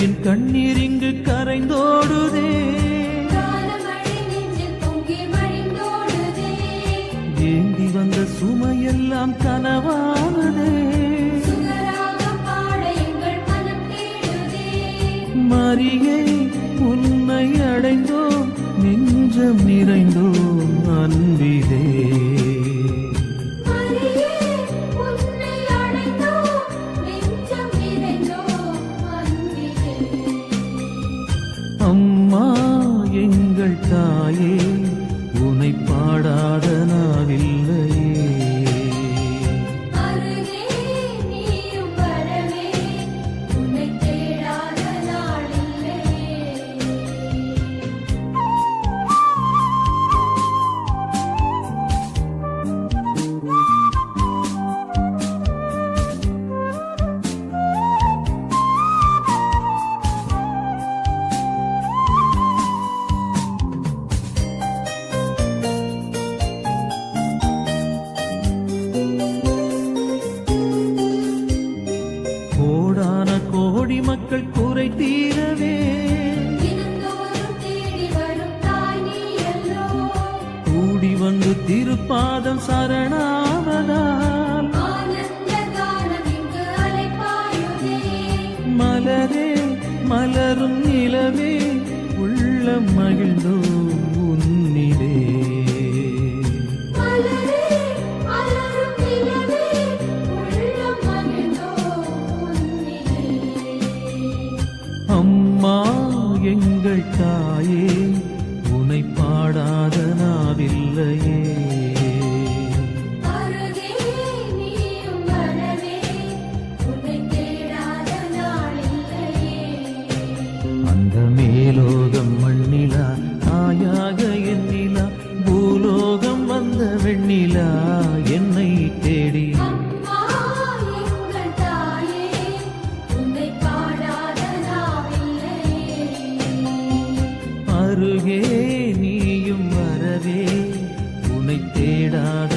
ஏழையின் கண்ணீர் இங்கு கரைந்தோடுதே. ஏந்தி வந்த சுமையெல்லாம் கனவானதே. மரியே உன்னை அடைந்தோம் நெஞ்சம் நிறைந்தோம் அன்பிலே தாயே உனை பாடாத நாவில்லையே கூடி வந்து திருப்பாதம் சரணாவதால் மலரே மலரும் நிலவே உள்ளம் மகிழ்ந்தோம். தாயே உனை பாடாத நாவில்லையே. அந்த மேலோகம் மண்ணிலா அருகே நீயும் வரவே உனை தேடாத